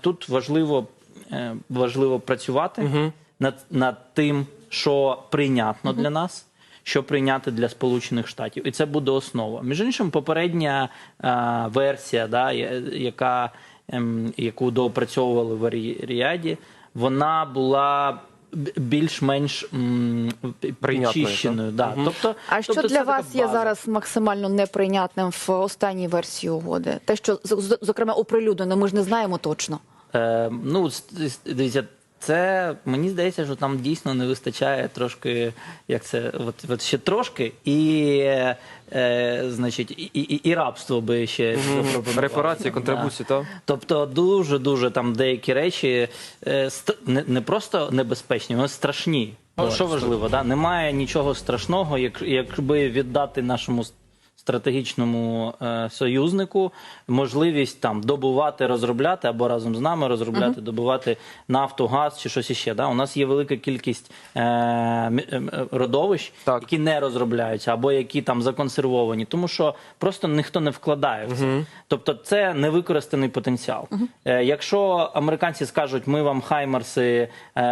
тут важливо, е, важливо працювати над, над тим, що прийнятно для нас. Що прийняти для Сполучених Штатів, і це буде основа. Між іншим, попередня е, версія, да, яка, е, яку доопрацьовували в Аріаді, Ріаді, вона була більш-менш причищеною. Да. Угу. Тобто, А що тобто для вас є зараз максимально неприйнятним в останній версії угоди? Те, що зокрема оприлюднено, ми ж не знаємо точно. Е, ну, дивіться, це мені здається, що там дійсно не вистачає трошки, як це, от, от ще трошки, і, е, е, значить, і, і, і рабство би ще запропонували. Репарації, Да. контрибуції, так? Тобто дуже дуже там деякі речі е, ст- не, не просто небезпечні, вони страшні. Ну, що важливо, да? немає нічого страшного, як, якби віддати нашому стратегічному е, союзнику можливість там добувати, розробляти або разом з нами розробляти, добувати нафту, газ чи щось іще. Да? У нас є велика кількість е, е, родовищ, Так. які не розробляються або які там законсервовані, тому що просто ніхто не вкладає в це. Тобто це невикористаний потенціал. Е, якщо американці скажуть, ми вам хаймерси, е,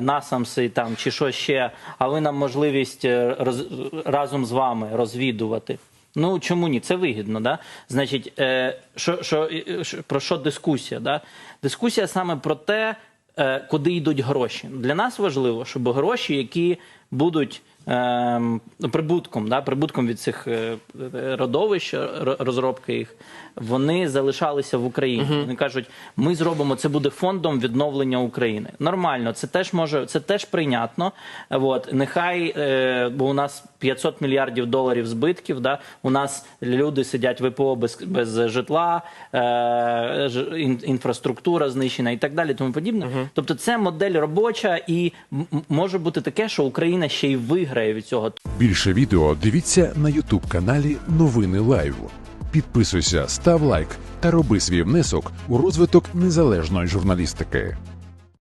насамси там чи що ще, а ви нам можливість е, роз, разом з вами розвідувати. Ну чому ні? Це вигідно, да? Значить, е, що, що, е, про що дискусія? Да? Дискусія саме про те, е, куди йдуть гроші. Для нас важливо, щоб гроші, які будуть ну, прибутком, да, прибутком від цих е, е, родовищ, розробки їх, вони залишалися в Україні. Вони кажуть, ми зробимо це буде фондом відновлення України. Нормально, це теж може, це теж прийнятно. От нехай, е, бо у нас 500 мільярдів доларів збитків. Да, у нас люди сидять ВПО без, без житла, е, інфраструктура знищена і так далі. Тому подібне. Тобто, це модель робоча, і може бути таке, що Україна ще й виграє від цього. Більше відео дивіться на Ютуб каналі Новини Лайв. Підписуйся, став лайк та роби свій внесок у розвиток незалежної журналістики.